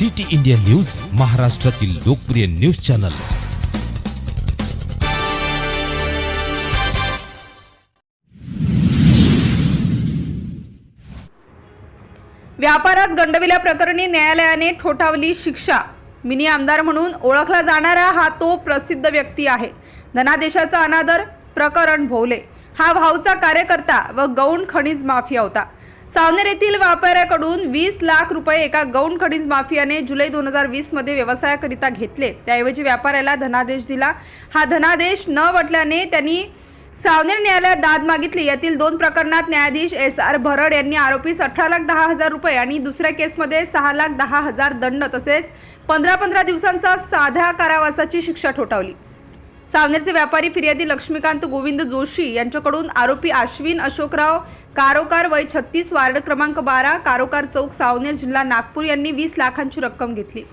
City India news महाराष्ट्रातील लोकप्रिय news channel. व्यापारात गंडविल्याप्रकरणी न्यायालयाने ठोठावली शिक्षा. मिनी आमदार म्हणून ओळखला जाणारा हा तो प्रसिद्ध व्यक्ती आहे. धनादेशाचा अनादर प्रकरण भोवले. हा भाऊचा कार्यकर्ता व गौण खनिज माफिया होता. सावनेर येथील व्यापाऱ्याकडून वीस लाख रुपये एका गौण खनिज माफियाने जुलै दोन हजार वीसमध्ये व्यवसायाकरिता घेतले. त्याऐवजी व्यापाऱ्याला धनादेश दिला. हा धनादेश न वटल्याने त्यांनी सावनेर न्यायालयात दाद मागितली. यातील दोन प्रकरणात न्यायाधीश एस आर भरड यांनी आरोपीस अठरा लाख दहा हजार रुपये आणि दुसऱ्या केसमध्ये सहा लाख दहा हजार दंड तसेच पंधरा पंधरा दिवसांचा साध्या कारावासाची शिक्षा ठोठावली. सावनेरचे व्यापारी फिर्यादी लक्ष्मीकांत गोविंद जोशी यांच्याकडून आरोपी आश्विन अशोकराव कारोकार वय छत्तीस वार्ड क्रमांक बारा कारोकार चौक सावनेर जिल्हा नागपूर यांनी वीस लाखांची रक्कम घेतली.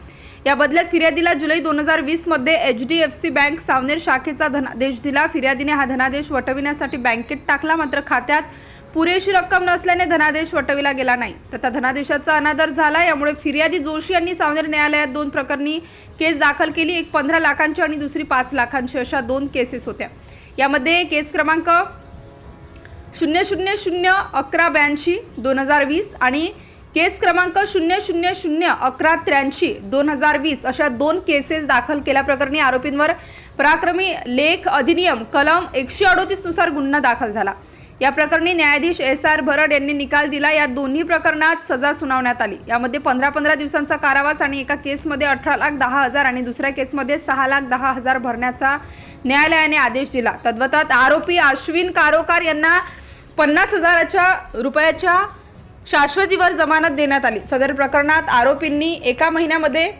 या बदल्यात फिर्यादीला जुलै दोन हजार वीसमध्ये H D F C bank Savner शाखेचा धनादेश दिला. फिर्यादीने हा धनादेश वटविण्यासाठी बँकेत टाकला. मात्र खात्यात पुरेशी रक्कम नसल्याने धनादेश वटविला गेला नाही. तथा धनादेशाचा अनादर झाला. यामुळे फिर्यादी जोशी यांनी सावनेर न्यायालयात दोन प्रकरणी केस दाखल केली. एक पंधरा लाखांची आणि दुसरी पाच लाखांची अशा दोन केसेस होत्या. यामध्ये केस क्रमांक शून्य शून्य शून्य अकरा ब्याऐंशी दोन हजार वीस आणि केस क्रमांक शून्य शून्य शून्य अकरा त्र्याऐंशी दोन हजार वीस अशा दोन केसेस दाखल केल्याप्रकरणी आरोपींवर पराक्रमी लेख अधिनियम कलम एकशे अडोतीसनुसार गुन्हा दाखल झाला. या प्रकरणी न्यायाधीश एस आर भरड यांनी निकाल दिला. या दोन्ही प्रकरणात सजा सुनावण्यात आली. यामध्ये पंधरा पंधरा दिवसांचा कारावास आणि एका केसमध्ये अठरा लाख दहा हजार आणि दुसऱ्या केसमध्ये सहा लाख दहा हजार भरण्याचा न्यायालयाने आदेश दिला. तद्वतात आरोपी अश्विन कारोकार यांना पन्नास हजाराच्या रुपयाच्या शाश्वतीवर जमानत देण्यात आली. सदर प्रकरणात आरोपींनी एका महिन्यामध्ये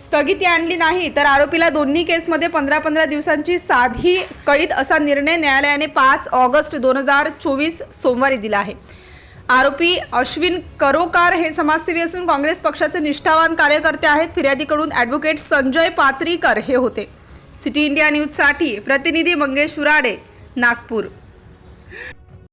स्थगिती आणली नाही तर आरोपीला दोन्ही केसमध्ये पंधरा पंधरा दिवसांची साधी कैद असा निर्णय न्यायालयाने पाच ऑगस्ट दोन हजार चोवीस सोमवारी दिला आहे. आरोपी अश्विन करोकार हे समाजसेवी असून काँग्रेस पक्षाचे निष्ठावान कार्यकर्ते आहेत. फिर्यादीकडून ॲडव्होकेट संजय पात्रीकर हे होते. सिटी इंडिया न्यूजसाठी प्रतिनिधी मंगेश उराडे नागपूर.